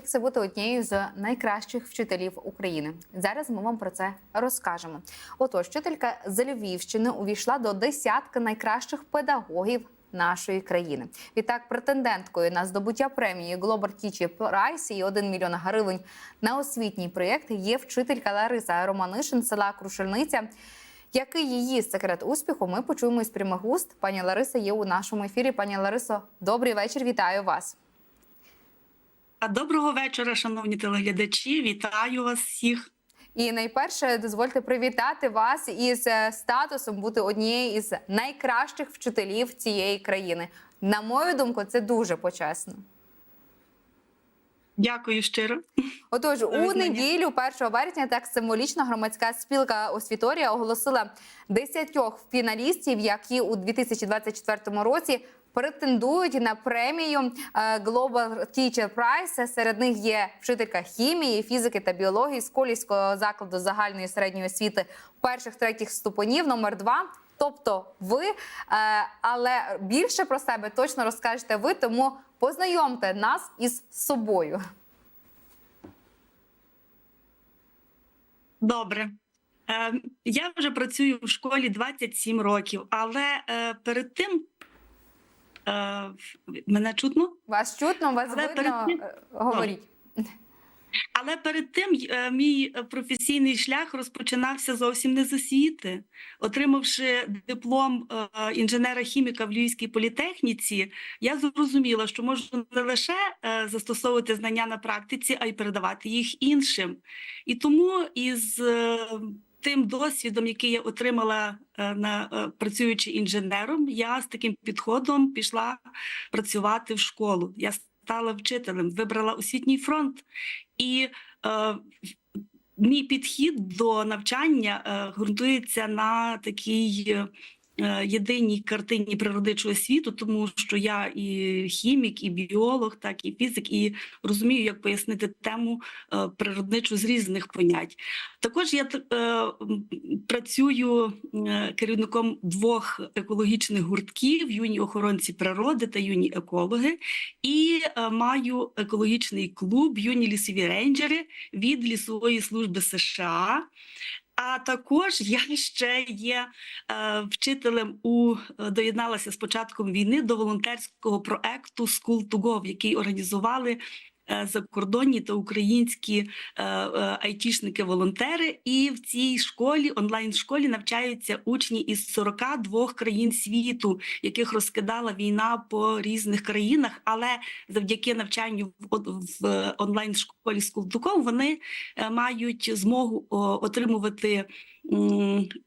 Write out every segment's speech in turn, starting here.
Як це бути однією з найкращих вчителів України? Зараз ми вам про це розкажемо. Отож, вчителька з Львівщини увійшла до десятки найкращих педагогів нашої країни. Відтак, претенденткою на здобуття премії Global Teacher Prize і 1 мільйон гривень на освітній проєкт є вчителька Лариса Романишин села Крушельниця. Який її секрет успіху? Ми почуємо із прямих уст. Пані Лариса є у нашому ефірі. Пані Ларисо, добрий вечір. Вітаю вас. А Доброго вечора, шановні телеглядачі. Вітаю вас всіх. І найперше дозвольте привітати вас із е, статусом бути однією із найкращих вчителів цієї країни. На мою думку, це дуже почесно. Дякую щиро. Отож, у неділю, 1 вересня, так символічно громадська спілка Освіторія оголосила десятьох фіналістів, які у 2024 році претендують на премію е, Global Teacher Prize. Серед них є вчителька хімії, фізики та біології з Колівського закладу загальної середньої освіти перших третіх ступенів, номер два. Тобто ви, е, але більше про себе точно розкажете ви, тому познайомте нас із собою. Добре. Е, я вже працюю в школі 27 років, але перед тим мене чутно? Вас чутно, вас Але видно. перед тим- Е, Говоріть. Але перед тим е, мій професійний шлях розпочинався зовсім не з освіти. Отримавши диплом е, інженера-хіміка в Львівській політехніці, я зрозуміла, що можу не лише е, застосовувати знання на практиці, а й передавати їх іншим. І тому із е, тим досвідом, який я отримала е, на е, працюючи інженером, я з таким підходом пішла працювати в школу. Я стала вчителем, вибрала освітній фронт. І е, мій підхід до навчання ґрунтується на такій єдиній картині природичого світу, тому що я і хімік, і біолог, так і фізик, і розумію, як пояснити тему е, природничу з різних понять. Також я е, працюю е, керівником двох екологічних гуртків: юні охоронці природи та юні екологи. І е, маю екологічний клуб юні лісові рейнджери від лісової служби США. А також я ще є е, вчителем у е, доєдналася з початком війни до волонтерського проекту School to Go, який організували закордонні та українські е, е, айтішники-волонтери. І в цій школі, онлайн-школі, навчаються учні із 42 країн світу, яких розкидала війна по різних країнах. Але завдяки навчанню в, онлайн школі School2Go вони е, мають змогу отримувати.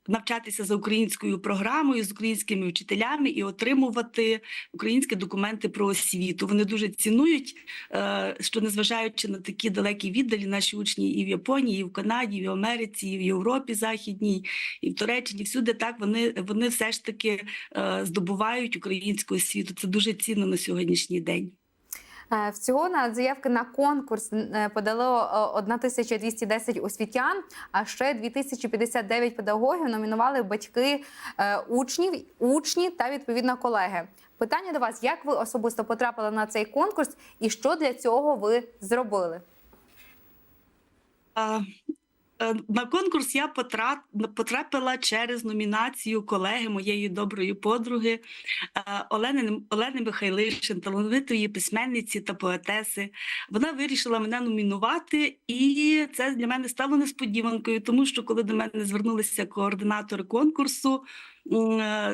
Навчатися за українською програмою з українськими вчителями і отримувати українські документи про освіту. Вони дуже цінують, е, що незважаючи на такі далекі віддалі, наші учні і в Японії, і в Канаді, і в Америці, і в Європі Західній, і в Туреччині, всюди так вони, вони все ж таки е, здобувають українську освіту. Це дуже цінно на сьогоднішній день. Е, Всього на заявки на конкурс е, подало е, 1210 освітян, а ще 2059 педагогів номінували батьки е, учнів, учні та відповідно колеги. Питання до вас: як ви особисто потрапили на цей конкурс, і що для цього ви зробили? Е, На конкурс я потра- потрапила через номінацію колеги моєї доброї подруги е, Олени, Олени Михайлишин, талановитої письменниці та поетеси. Вона вирішила мене номінувати, і це для мене стало несподіванкою, тому що коли до мене звернулися координатори конкурсу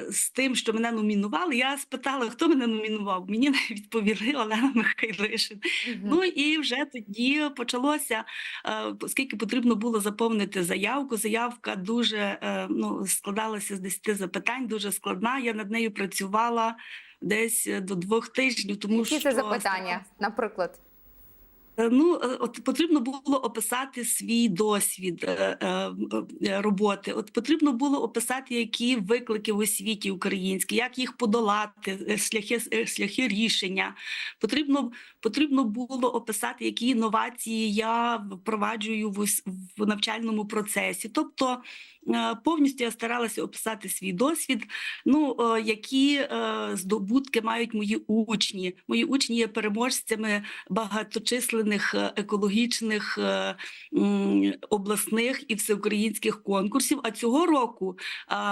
з тим, що мене номінували, я спитала, хто мене номінував. Мені відповіли Олена Михайлишин. Ну і вже тоді почалося, е, оскільки потрібно було заповнити заявку. Заявка дуже е, ну, складалася з 10 запитань, дуже складна. Я над нею працювала десь е, до двох тижнів, тому Які що це запитання, наприклад? Е, Ну, е, от потрібно було описати свій досвід е, роботи. От потрібно було описати, які виклики в освіті українській, як їх подолати, шляхи, шляхи рішення. Потрібно, потрібно було описати, які інновації я впроваджую в, навчальному процесі. Тобто повністю я старалася описати свій досвід. Ну, е, які е, здобутки мають мої учні. Мої учні є переможцями багаточисленних е, екологічних е, обласних і всеукраїнських конкурсів. А цього року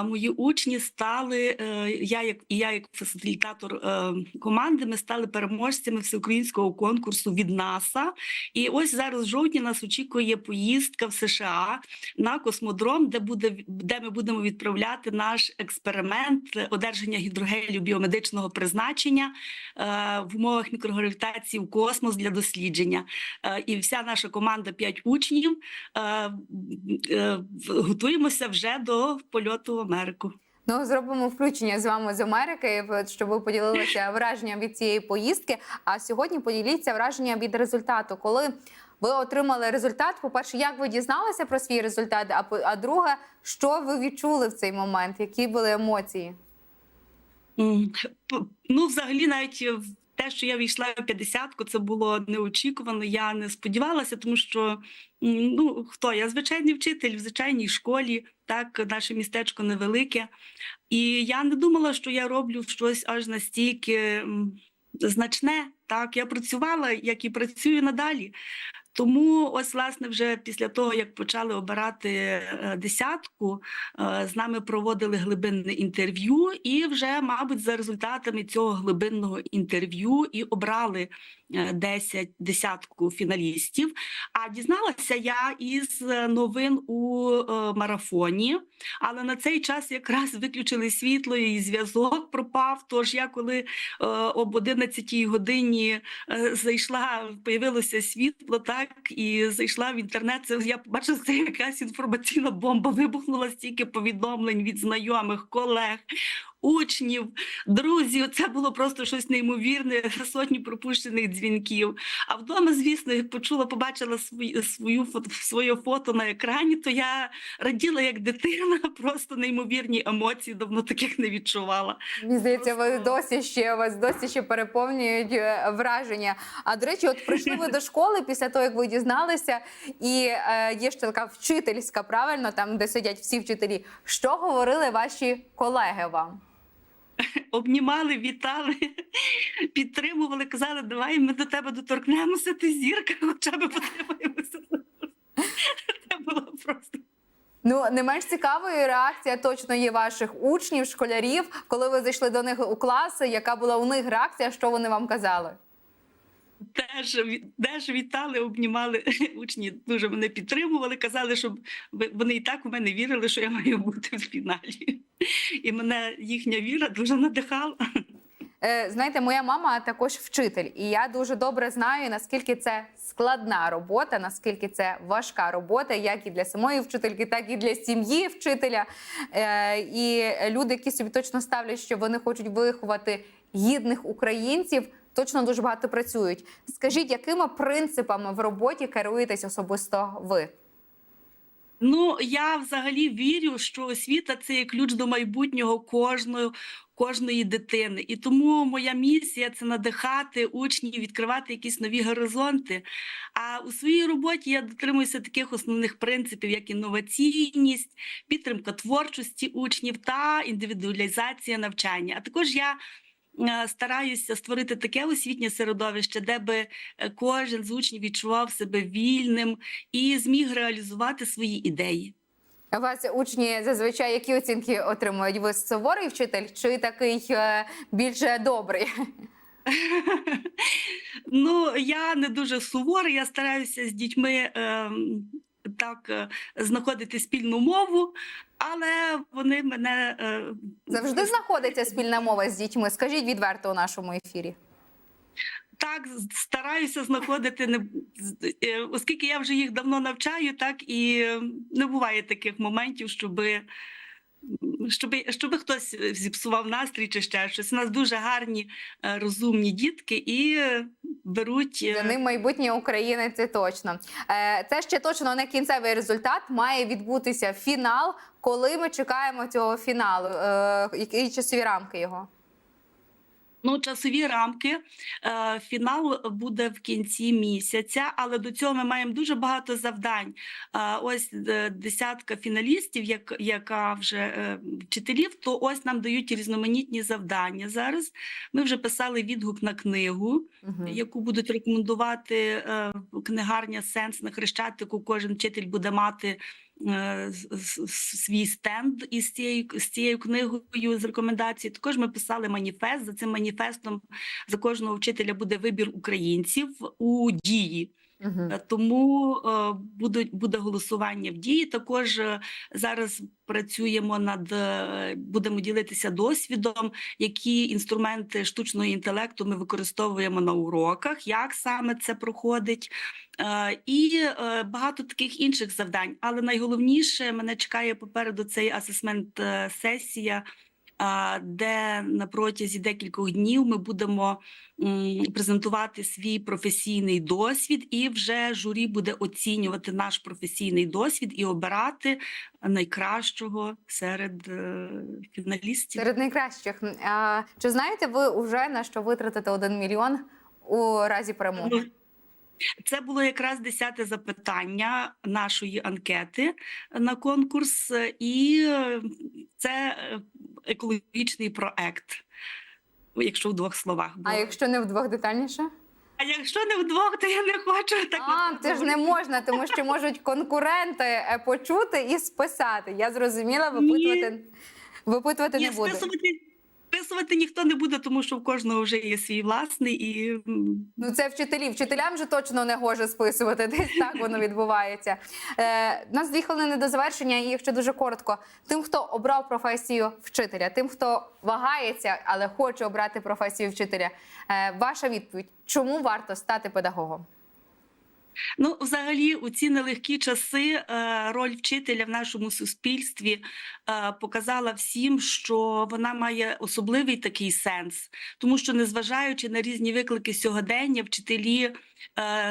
мої учні стали. е, Я як і я, як фасилітатор е, команди, ми стали переможцями всеукраїнського конкурсу від НАСА. І ось зараз в жовтні нас очікує поїздка в США на космодром, де буде де ми будемо відправляти наш експеримент одержання гідрогелю біомедичного призначення е, в умовах мікрогравітації в космос для дослідження. Е, І вся наша команда п'ять учнів е, готуємося вже до польоту в Америку. Ну, зробимо включення з вами з Америки, щоб ви поділилися враженням від цієї поїздки. А сьогодні поділіться враженням від результату. Коли ви отримали результат, по-перше, як ви дізналися про свій результат? А по- а друге, що ви відчули в цей момент? Які були емоції? Ну, взагалі, навіть те, що я війшла в 50-ку, це було неочікувано. Я не сподівалася, тому що ну хто я звичайний вчитель в звичайній школі, так наше містечко невелике. І я не думала, що я роблю щось аж настільки значне. Так, я працювала, як і працюю надалі. Тому, ось, власне, вже після того, як почали обирати е, десятку, е, з нами проводили глибинне інтерв'ю, і вже, мабуть, за результатами цього глибинного інтерв'ю і обрали е, 10, десятку фіналістів. А дізналася я із е, новин у е, марафоні, але на цей час якраз виключили світло і зв'язок пропав. Тож я коли е, об 11 годині е, зайшла, появилося світло, так і зайшла в інтернет. Це я побачила, це якась інформаційна бомба. Вибухнула стільки повідомлень від знайомих, колег. Учнів, друзів, це було просто щось неймовірне, сотні пропущених дзвінків. А вдома, звісно, як почула, побачила свої, свою фото, своє фото на екрані, то я раділа як дитина, просто неймовірні емоції, давно таких не відчувала. Мені здається, ви досі ще вас досі ще переповнюють е, враження. А до речі, от прийшли ви до школи після того, як ви дізналися, і е, є ж така вчительська, правильно, там де сидять всі вчителі. Що говорили ваші колеги вам? обнімали, вітали, підтримували, казали, давай ми до тебе доторкнемося, ти зірка, хоча б потримаємося. Це було просто. Ну не менш цікавою реакція точно є ваших учнів, школярів, коли ви зайшли до них у класи. Яка була у них реакція? Що вони вам казали? Теж, теж вітали, обнімали учні, дуже мене підтримували, казали, щоб вони і так у мене вірили, що я маю бути в фіналі. І мене їхня віра дуже надихала. Е, знаєте, моя мама також вчитель, і я дуже добре знаю, наскільки це складна робота, наскільки це важка робота, як і для самої вчительки, так і для сім'ї вчителя. Е, і люди, які собі точно ставлять, що вони хочуть виховати гідних українців. Точно дуже багато працюють. Скажіть, якими принципами в роботі керуєтесь особисто ви? Ну, я взагалі вірю, що освіта це є ключ до майбутнього кожної, кожної дитини. І тому моя місія це надихати учнів, відкривати якісь нові горизонти. А у своїй роботі я дотримуюся таких основних принципів, як інноваційність, підтримка творчості учнів та індивідуалізація навчання. А також я стараюся створити таке освітнє середовище, де би е, кожен з учнів відчував себе вільним і зміг реалізувати свої ідеї. У вас учні зазвичай які оцінки отримують? Ви суворий вчитель чи такий е, більш добрий? Ну, я не дуже сувора, я стараюся з дітьми ем, так е, знаходити спільну мову, але вони мене е, Завжди знаходиться спільна мова з дітьми. Скажіть відверто у нашому ефірі. так стараюся знаходити, не е, оскільки я вже їх давно навчаю, так і не буває таких моментів, щоби. Щоб, щоб хтось зіпсував настрій чи ще щось. У нас дуже гарні е, розумні дітки і е, беруть е, За ним майбутнє України, це точно. Е, Це ще точно не кінцевий результат. Має відбутися фінал. Коли ми чекаємо цього фіналу? Е, Які часові рамки його? Ну, часові рамки. Е, фінал буде в кінці місяця, але до цього ми маємо дуже багато завдань. Е, ось е, десятка фіналістів, як, яка вже вчителів, то ось нам дають різноманітні завдання. Зараз ми вже писали відгук на книгу, Мгм. яку будуть рекомендувати книгарня Сенс на Хрещатику. Кожен вчитель буде мати свій стенд із цією з цією книгою з рекомендацій. Також ми писали маніфест. За цим маніфестом за кожного вчителя буде вибір українців у дії. Е, Тому е, будуть буде голосування в дії. Також е, зараз працюємо над будемо ділитися досвідом, які інструменти штучного інтелекту ми використовуємо на уроках, як саме це проходить, і багато таких інших завдань. Але найголовніше мене чекає попереду цей асесмент сесія. Де на протязі декількох днів ми будемо презентувати свій професійний досвід, і вже журі буде оцінювати наш професійний досвід і обирати найкращого серед е, фіналістів. Серед найкращих. Чи знаєте ви вже на що витратите один мільйон у разі перемоги? Це було якраз десяте запитання нашої анкети на конкурс, і це е, екологічний проект. Якщо в двох словах А якщо не вдвох детальніше? А якщо не вдвох, то я не хочу так. А, це ж не можна, тому що можуть конкуренти е, почути і списати. Я зрозуміла, випитувати, випитувати Ні, не буду. списувати, списувати ніхто не буде, тому що в кожного вже є свій власний і Ну це вчителі. Вчителям же точно не гоже списувати. Десь так воно відбувається. Е, нас дві хвилини до завершення, і якщо дуже коротко, тим, хто обрав професію вчителя, тим, хто вагається, але хоче обрати професію вчителя. Е, ваша відповідь: чому варто стати педагогом? Ну, взагалі, у ці нелегкі часи е, роль вчителя в нашому суспільстві е, показала всім, що вона має особливий такий сенс, тому що, незважаючи на різні виклики сьогодення, вчителі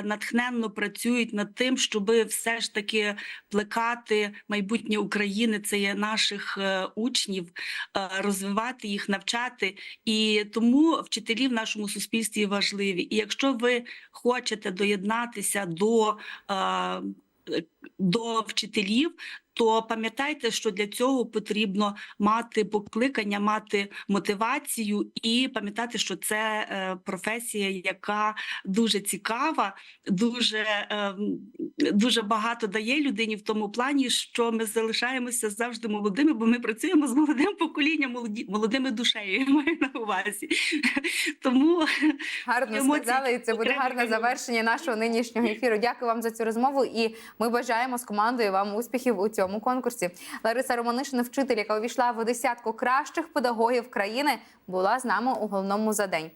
натхненно працюють над тим, щоб все ж таки плекати майбутнє України, це є наших е, учнів, е, розвивати їх, навчати. І тому вчителі в нашому суспільстві важливі. І якщо ви хочете доєднатися до, е, до вчителів, то пам'ятайте, що для цього потрібно мати покликання, мати мотивацію і пам'ятати, що це е, професія, яка дуже цікава, дуже, е, дуже багато дає людині в тому плані, що ми залишаємося завжди молодими, бо ми працюємо з молодим поколінням, молоді, молодими душею. Я маю на увазі. Тому Гарно Емоції сказали, і це буде гарне завершення нашого нинішнього ефіру. Дякую вам за цю розмову. І ми бажаємо з командою вам успіхів у цьому конкурсі. Лариса Романишина, вчитель, яка увійшла в десятку кращих педагогів країни, була з нами у головному за день.